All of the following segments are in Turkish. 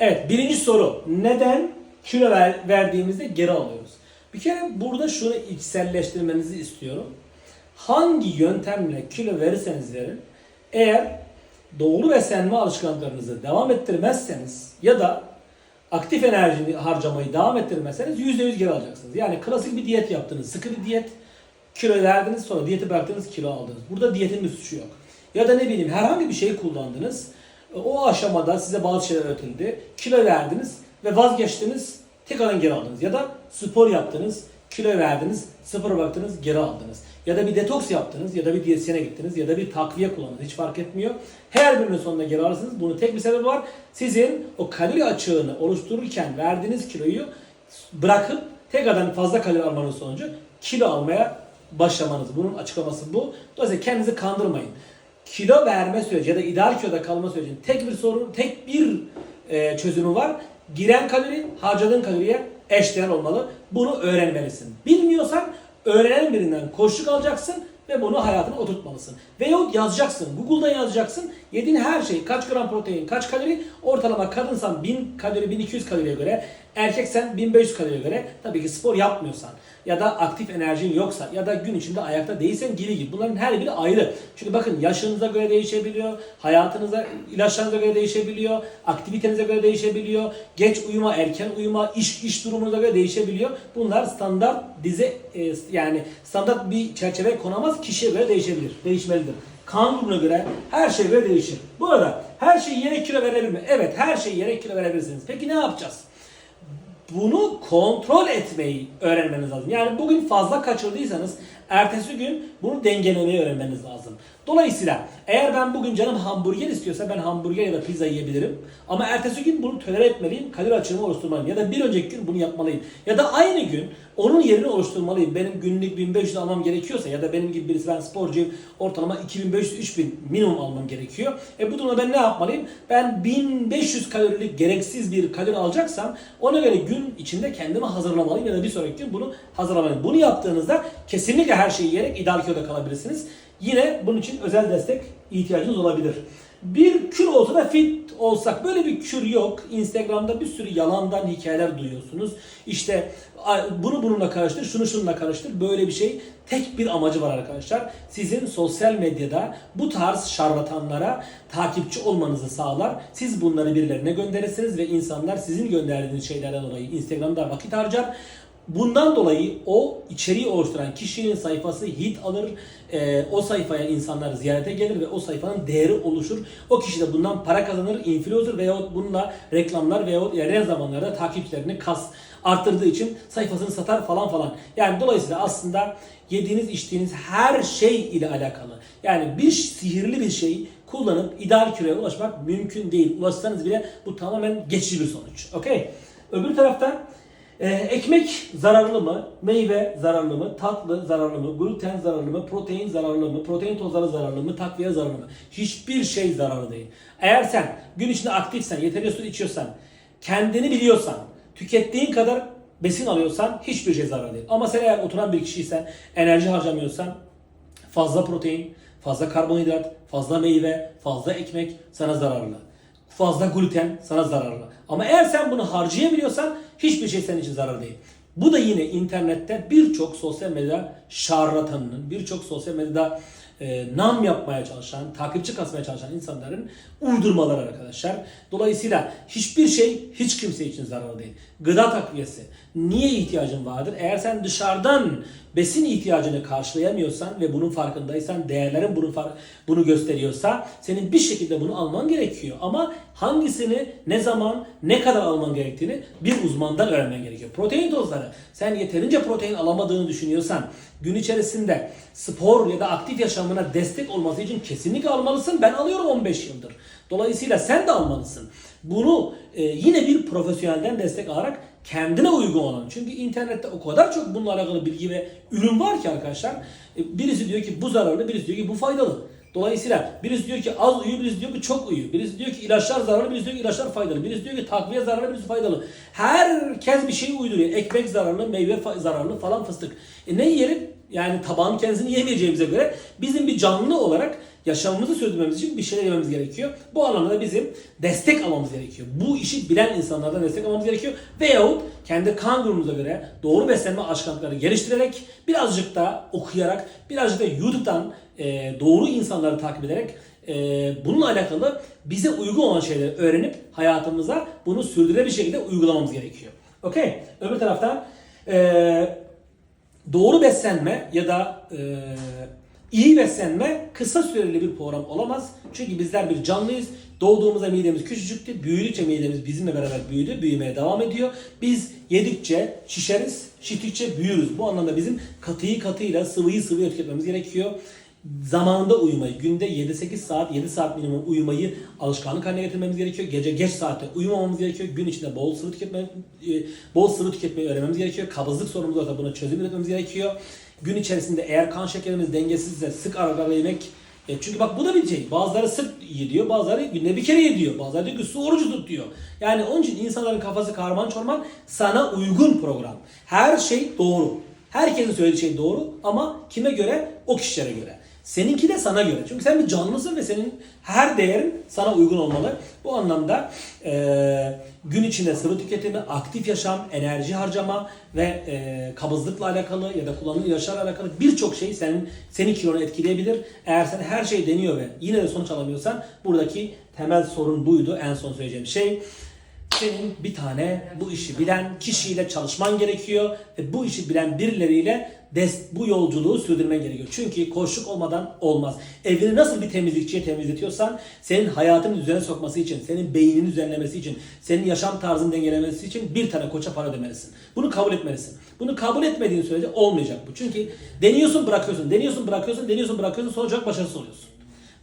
Evet birinci soru. Neden kilo ver, verdiğimizde geri alıyoruz? Bir kere burada şunu içselleştirmenizi istiyorum. Hangi yöntemle kilo verirseniz verin eğer doğru beslenme alışkanlıklarınızı devam ettirmezseniz ya da aktif enerji harcamayı devam ettirmezseniz %100 geri alacaksınız. Yani klasik bir diyet yaptınız, sıkı bir diyet, kilo verdiniz sonra diyeti bıraktınız kilo aldınız. Burada diyetin bir suçu yok. Ya da ne bileyim herhangi bir şey kullandınız. O aşamada size bazı şeyler öğretildi. Kilo verdiniz ve vazgeçtiniz. Tekrardan geri aldınız. Ya da spor yaptınız. Kilo verdiniz. Spor bıraktınız. Geri aldınız. Ya da bir detoks yaptınız. Ya da bir diyetisyene gittiniz. Ya da bir takviye kullandınız. Hiç fark etmiyor. Her birinin sonunda geri alırsınız. Bunun tek bir sebebi var. Sizin o kalori açığını oluştururken verdiğiniz kiloyu bırakıp tekrardan fazla kalori almanın sonucu kilo almaya başlamanız. Bunun açıklaması bu. Dolayısıyla kendinizi kandırmayın. Kilo verme süreci ya da ideal kiloda kalma sürecinin tek bir sorun, tek bir e, çözümü var. Giren kalori harcadığın kaloriye eşdeğer olmalı. Bunu öğrenmelisin. Bilmiyorsan öğrenen birinden koşluk alacaksın ve bunu hayatına oturtmalısın. Veyahut yazacaksın. Google'da yazacaksın. Yediğin her şey kaç gram protein, kaç kalori ortalama kadınsan 1000 kalori 1200 kaloriye göre erkeksen 1500 kaloriye göre tabii ki spor yapmıyorsan ya da aktif enerjin yoksa ya da gün içinde ayakta değilsen gibi gibi. Bunların her biri ayrı. Çünkü bakın yaşınıza göre değişebiliyor, hayatınıza, ilaçlarınıza göre değişebiliyor, aktivitenize göre değişebiliyor, geç uyuma, erken uyuma, iş iş durumunuza göre değişebiliyor. Bunlar standart dize e, yani standart bir çerçeve konamaz, kişiye göre değişebilir, değişmelidir. Kan grubuna göre her şey göre değişir. Bu arada her şey yere kilo verebilir mi? Evet her şey yere kilo verebilirsiniz. Peki ne yapacağız? Bunu kontrol etmeyi öğrenmeniz lazım. Yani bugün fazla kaçırdıysanız ertesi gün bunu dengelemeyi öğrenmeniz lazım. Dolayısıyla eğer ben bugün canım hamburger istiyorsa ben hamburger ya da pizza yiyebilirim. Ama ertesi gün bunu tolere etmeliyim, kalori açığımı oluşturmalıyım. Ya da bir önceki gün bunu yapmalıyım. Ya da aynı gün onun yerini oluşturmalıyım. Benim günlük 1500 almam gerekiyorsa ya da benim gibi birisi ben sporcuyum ortalama 2500-3000 minimum almam gerekiyor. E bu durumda ben ne yapmalıyım? Ben 1500 kalorilik gereksiz bir kalori alacaksam ona göre gün içinde kendimi hazırlamalıyım ya da bir sonraki gün bunu hazırlamalıyım. Bunu yaptığınızda kesinlikle her şeyi yiyerek ideal kiloda kalabilirsiniz. Yine bunun için özel destek ihtiyacınız olabilir. Bir kür olsa da fit olsak böyle bir kür yok. Instagram'da bir sürü yalandan hikayeler duyuyorsunuz. İşte bunu bununla karıştır, şunu şununla karıştır. Böyle bir şey tek bir amacı var arkadaşlar. Sizin sosyal medyada bu tarz şarlatanlara takipçi olmanızı sağlar. Siz bunları birilerine gönderirsiniz ve insanlar sizin gönderdiğiniz şeylerden dolayı Instagram'da vakit harcar. Bundan dolayı o içeriği oluşturan kişinin sayfası hit alır, e, o sayfaya insanlar ziyarete gelir ve o sayfanın değeri oluşur. O kişi de bundan para kazanır, influencer veyahut bununla reklamlar veyahut ilerleyen zamanlarda takipçilerini kas arttırdığı için sayfasını satar falan falan. Yani dolayısıyla aslında yediğiniz içtiğiniz her şey ile alakalı. Yani bir sihirli bir şey kullanıp ideal kiloya ulaşmak mümkün değil. Ulaşsanız bile bu tamamen geçici bir sonuç. Okey. Öbür taraftan ee, ekmek zararlı mı? Meyve zararlı mı? Tatlı zararlı mı? Gluten zararlı mı? Protein zararlı mı? Protein tozları zararlı mı? Takviye zararlı mı? Hiçbir şey zararlı değil. Eğer sen gün içinde aktifsen, yeterince su içiyorsan, kendini biliyorsan, tükettiğin kadar besin alıyorsan hiçbir şey zararlı değil. Ama sen eğer oturan bir kişiysen, enerji harcamıyorsan, fazla protein, fazla karbonhidrat, fazla meyve, fazla ekmek sana zararlı. Fazla gluten sana zararlı. Ama eğer sen bunu harcayabiliyorsan hiçbir şey senin için zarar değil. Bu da yine internette birçok sosyal medya şarlatanının, birçok sosyal medyada e, nam yapmaya çalışan, takipçi kasmaya çalışan insanların uydurmaları arkadaşlar. Dolayısıyla hiçbir şey hiç kimse için zararlı değil. Gıda takviyesi. Niye ihtiyacın vardır? Eğer sen dışarıdan besin ihtiyacını karşılayamıyorsan ve bunun farkındaysan, değerlerin bunu bunu gösteriyorsa senin bir şekilde bunu alman gerekiyor. Ama hangisini, ne zaman, ne kadar alman gerektiğini bir uzmandan öğrenmen gerekiyor. Protein tozları. Sen yeterince protein alamadığını düşünüyorsan gün içerisinde spor ya da aktif yaşamına destek olması için kesinlikle almalısın. Ben alıyorum 15 yıldır. Dolayısıyla sen de almalısın. Bunu e, yine bir profesyonelden destek alarak kendine uygun olan. Çünkü internette o kadar çok bununla alakalı bilgi ve ürün var ki arkadaşlar. E, birisi diyor ki bu zararlı, birisi diyor ki bu faydalı. Dolayısıyla birisi diyor ki az uyu, birisi diyor ki çok uyu. Birisi diyor ki ilaçlar zararlı, birisi diyor ki ilaçlar faydalı. Birisi diyor ki takviye zararlı, birisi faydalı. Herkes bir şey uyduruyor. Ekmek zararlı, meyve zararlı falan fıstık. E ne yiyelim? Yani tabağın kendisini yemeyeceğimize göre bizim bir canlı olarak yaşamımızı sürdürmemiz için bir şeyler yapmamız gerekiyor. Bu anlamda da bizim destek almamız gerekiyor. Bu işi bilen insanlardan destek almamız gerekiyor. Veyahut kendi kan grubumuza göre doğru beslenme alışkanlıkları geliştirerek, birazcık da okuyarak, birazcık da YouTube'dan e, doğru insanları takip ederek e, bununla alakalı bize uygun olan şeyleri öğrenip hayatımıza bunu sürdürülebilir şekilde uygulamamız gerekiyor. Okey. Öbür taraftan e, doğru beslenme ya da e, iyi beslenme kısa süreli bir program olamaz. Çünkü bizler bir canlıyız. Doğduğumuzda midemiz küçücüktü. Büyüdükçe midemiz bizimle beraber büyüdü. Büyümeye devam ediyor. Biz yedikçe şişeriz. Şiştikçe büyürüz. Bu anlamda bizim katıyı katıyla sıvıyı sıvıya tüketmemiz gerekiyor. Zamanında uyumayı, günde 7-8 saat, 7 saat minimum uyumayı alışkanlık haline getirmemiz gerekiyor. Gece geç saatte uyumamamız gerekiyor. Gün içinde bol sıvı tüketme, e, bol sıvı tüketmeyi öğrenmemiz gerekiyor. Kabızlık sorunumuz varsa buna çözüm üretmemiz gerekiyor. Gün içerisinde eğer kan şekerimiz dengesizse sık aralarla yemek e, çünkü bak bu da bir şey. Bazıları sık yediyor, bazıları günde bir kere yediyor. Bazıları diyor ki su orucu tut diyor. Yani onun için insanların kafası karman çorman sana uygun program. Her şey doğru. Herkesin söylediği şey doğru ama kime göre? O kişilere göre. Seninki de sana göre. Çünkü sen bir canlısın ve senin her değerin sana uygun olmalı. Bu anlamda e, gün içinde sıvı tüketimi, aktif yaşam, enerji harcama ve e, kabızlıkla alakalı ya da kullanılan ilaçlarla alakalı birçok şey senin senin kilonu etkileyebilir. Eğer sen her şeyi deniyor ve yine de sonuç alamıyorsan buradaki temel sorun buydu. En son söyleyeceğim şey. Senin bir tane bu işi bilen kişiyle çalışman gerekiyor ve bu işi bilen birileriyle bu yolculuğu sürdürmen gerekiyor. Çünkü koşuk olmadan olmaz. Evini nasıl bir temizlikçiye temizletiyorsan senin hayatını düzene sokması için, senin beynini düzenlemesi için, senin yaşam tarzını dengelemesi için bir tane koça para ödemelisin. Bunu kabul etmelisin. Bunu kabul etmediğin sürece olmayacak bu. Çünkü deniyorsun bırakıyorsun, deniyorsun bırakıyorsun, deniyorsun bırakıyorsun sonuç olarak başarısız oluyorsun.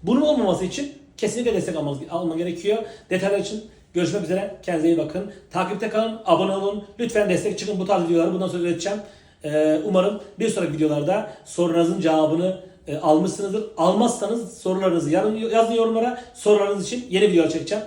Bunun olmaması için kesinlikle destek alman gerekiyor. Detaylar için görüşmek üzere. Kendinize iyi bakın. Takipte kalın, abone olun. Lütfen destek çıkın. Bu tarz videoları bundan sonra üreteceğim. Ee, umarım bir sonraki videolarda sorularınızın cevabını e, almışsınızdır. Almazsanız sorularınızı yazın yorumlara. Sorularınız için yeni videolar çekeceğim.